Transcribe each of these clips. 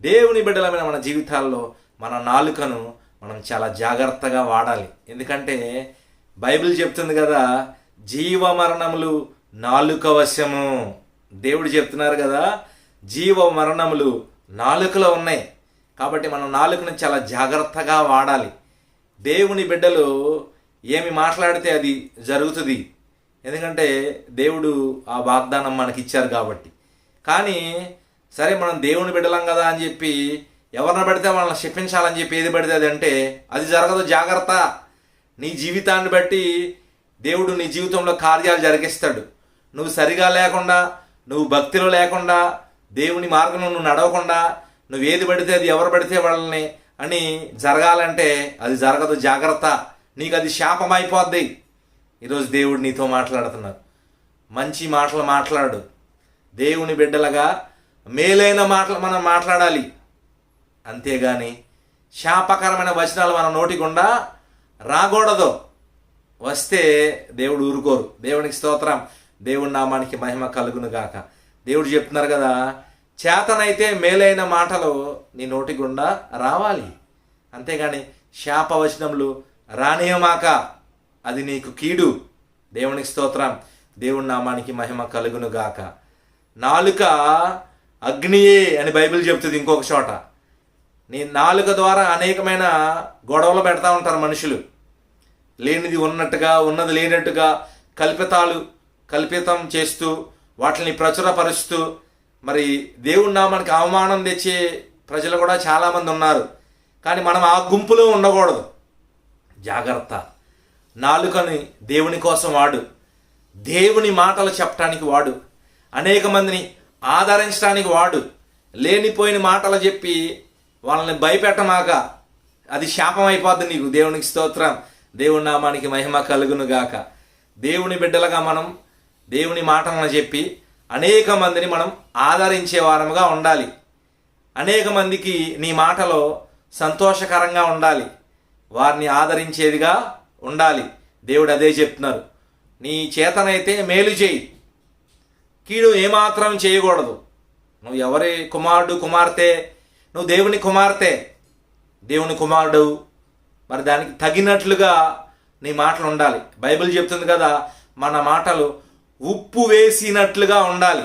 దేవుని బిడ్డలమైన మన జీవితాల్లో మన నాలుకను మనం చాలా జాగ్రత్తగా వాడాలి. ఎందుకంటే బైబిల్ చెప్తుంది కదా జీవ మరణములు నాలుక వశము. దేవుడు చెప్తున్నారు కదా జీవ మరణములు నాలుకలో ఉన్నాయి. కాబట్టి మనం నాలుకను చాలా జాగ్రత్తగా వాడాలి. దేవుని బిడ్డలు ఏమి మాట్లాడితే అది జరుగుతుంది. ఎందుకంటే దేవుడు ఆ వాగ్దానం మనకి ఇచ్చారు కాబట్టి. కానీ సరే మనం దేవుని బిడ్డలం కదా అని చెప్పి ఎవరిని పడితే వాళ్ళని శిక్షించాలని చెప్పి ఏది పెడితే అది అంటే అది జరగదు జాగ్రత్త. నీ జీవితాన్ని బట్టి దేవుడు నీ జీవితంలో కార్యాలు జరిగిస్తాడు. నువ్వు సరిగా లేకుండా నువ్వు భక్తిలో లేకుండా దేవుని మార్గంలో నువ్వు నడవకుండా నువ్వు ఏది పడితే అది ఎవరు పడితే వాళ్ళని అని జరగాలంటే అది జరగదు జాగ్రత్త. నీకు అది శాపం అయిపోద్ది. ఈరోజు దేవుడు నీతో మాట్లాడుతున్నారు మంచి మాటలు మాట్లాడు. దేవుని బిడ్డలుగా మేలైన మాటలు మనం మాట్లాడాలి. అంతేగాని శాపకరమైన వచనాలు మన నోటి గుండా రాకూడదు. వస్తే దేవుడు ఊరుకోరు. దేవునికి స్తోత్రం. దేవుడి నామానికి మహిమ కలుగును గాక దేవుడు చెప్తున్నారు కదా చేతనైతే మేలైన మాటలు నీ నోటి గుండా రావాలి. అంతేగాని శాపవచనములు రానియమాక. అది నీకు కీడు. దేవునికి స్తోత్రం. దేవుడి నామానికి మహిమ కలుగును గాక నాలుక అగ్నియే అని బైబిల్ చెప్తుంది ఇంకొక చోట. నీ నాలుక ద్వారా అనేకమైన గొడవలు పెడతా ఉంటారు మనుషులు. లేనిది ఉన్నట్టుగా ఉన్నది లేనట్టుగా కల్పితాలు కల్పితం చేస్తూ వాటిని ప్రచురపరుస్తూ మరి దేవుడి నామానికి అవమానం తెచ్చే ప్రజలు కూడా చాలామంది ఉన్నారు. కానీ మనం ఆ గుంపులో ఉండకూడదు. జాగ్రత్త. నాలుకని దేవుని కోసం వాడు. దేవుని మాటలు చెప్పడానికి వాడు. అనేక మందిని ఆదరించడానికి వాడు లేనిపోయిన మాటలు చెప్పి వాళ్ళని భయపెట్టమాక. అది శాపం అయిపోద్ది నీకు. దేవునికి స్తోత్రం. దేవుని నామానికి మహిమ కలుగును గాక. దేవుని బిడ్డలుగా మనం దేవుని మాటలను చెప్పి అనేక మందిని మనం ఆదరించే వారముగా ఉండాలి. అనేక మందికి నీ మాటలో సంతోషకరంగా ఉండాలి. వారిని ఆదరించేదిగా ఉండాలి. దేవుడు అదే చెప్తున్నారు. నీ చేతనైతే మేలు చేయి. కీడు ఏమాత్రం చేయకూడదు. నువ్వు ఎవరి కుమారుడు కుమార్తె? నువ్వు దేవుని కుమార్తె. దేవుని కుమారుడు. మరి దానికి తగినట్లుగా నీ మాటలు ఉండాలి. బైబిల్ చెప్తుంది కదా మన మాటలు ఉప్పు వేసినట్లుగా ఉండాలి.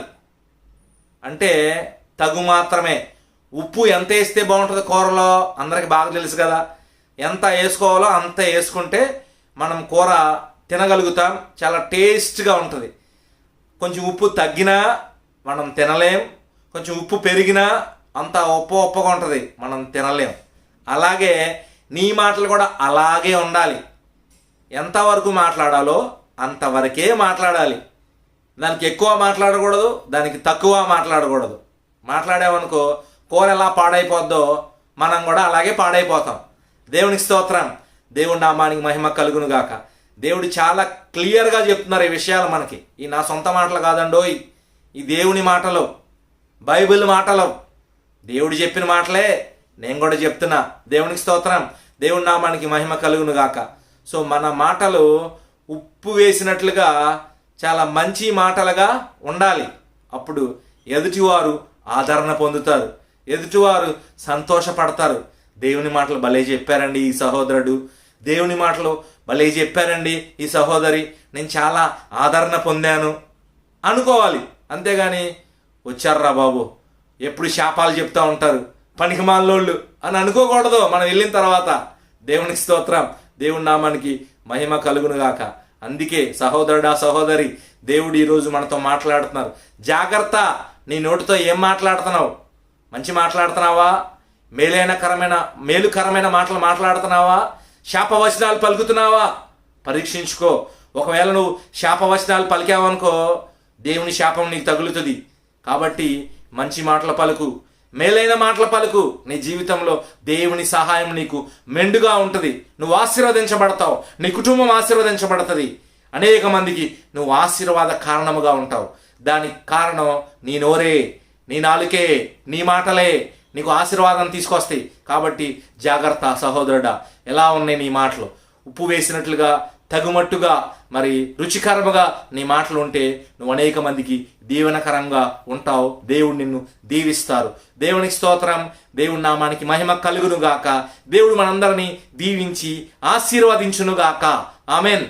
అంటే తగు మాత్రమే. ఉప్పు ఎంత వేస్తే బాగుంటుంది కూరలో? అందరికి బాగా తెలుసు కదా. ఎంత వేసుకోవాలో అంత వేసుకుంటే మనం కూర తినగలుగుతాం. చాలా టేస్ట్గా ఉంటుంది. కొంచెం ఉప్పు తగ్గినా మనం తినలేం. కొంచెం ఉప్పు పెరిగినా అంత ఉప్పు ఉప్పగా ఉంటుంది. మనం తినలేం. అలాగే నీ మాటలు కూడా అలాగే ఉండాలి. ఎంతవరకు మాట్లాడాలో అంతవరకే మాట్లాడాలి. దానికి ఎక్కువ మాట్లాడకూడదు దానికి తక్కువ మాట్లాడకూడదు. మాట్లాడామనుకో కూర ఎలా పాడైపోద్దో మనం కూడా అలాగే పాడైపోతాం. దేవునికి స్తోత్రం. దేవుడి నామానికి మహిమ కలుగును గాక దేవుడు చాలా క్లియర్గా చెప్తున్నారు ఈ విషయాలు మనకి. ఈ నా సొంత మాటలు కాదండోయ్. ఈ దేవుని మాటలు. బైబిల్ మాటలు. దేవుడు చెప్పిన మాటలే. నేను కూడా చెప్తున్నా. దేవునికి స్తోత్రం. దేవుడి నామానికి మహిమ కలుగును గాక సో మన మాటలు ఉప్పు వేసినట్లుగా చాలా మంచి మాటలుగా ఉండాలి. అప్పుడు ఎదుటివారు ఆదరణ పొందుతారు. ఎదుటివారు సంతోషపడతారు. దేవుని మాటలు భలే చెప్పారండి ఈ సహోదరుడు. దేవుని మాటలు భలే చెప్పారండి ఈ సహోదరి. నేను చాలా ఆదరణ పొందాను. అనుకోవాలి. అంతేగాని వచ్చారా బాబు. ఎప్పుడు శాపాలు చెప్తా ఉంటారు. పనికి మాలోళ్ళు అని అనుకోకూడదు. మనం వెళ్ళిన తర్వాత దేవునికి స్తోత్రం. దేవుని నామానికి మహిమ కలుగునుగాక. అందుకే సహోదరుడా సహోదరి దేవుడు ఈరోజు మనతో మాట్లాడుతున్నారు. జాగ్రత్త. నీ నోటితో ఏం మాట్లాడుతున్నావు? మంచి మాట్లాడుతున్నావా? మేలైనకరమైన మేలుకరమైన మాటలు మాట్లాడుతున్నావా? శాపవచనాలు పలుకుతున్నావా? పరీక్షించుకో. ఒకవేళ నువ్వు శాపవచనాలు పలికావనుకో దేవుని శాపం నీకు తగులుతుంది. కాబట్టి మంచి మాటల పలుకు. మేలైన మాటల పలుకు. నీ జీవితంలో దేవుని సహాయం నీకు మెండుగా ఉంటుంది. నువ్వు ఆశీర్వదించబడతావు. నీ కుటుంబం ఆశీర్వదించబడుతుంది. అనేక మందికి నువ్వు ఆశీర్వాద కారణముగా ఉంటావు. దానికి కారణం నీ నోరే నీ నాలుకే నీ మాటలే. నీకు ఆశీర్వాదం తీసుకొస్తాయి. కాబట్టి జాగ్రత్త సహోదరుడా ఎలా ఉన్నాయి నీ మాటలు? ఉప్పు వేసినట్లుగా తగుమట్టుగా మరి రుచికరముగా నీ మాటలు ఉంటే నువ్వు అనేక మందికి దీవెనకరంగా ఉంటావు. దేవుడు నిన్ను దీవిస్తారు. దేవునికి స్తోత్రం. దేవుడి నామానికి మహిమ కలుగును గాక దేవుడు మనందరినీ దీవించి ఆశీర్వదించును గాక ఆమెన్.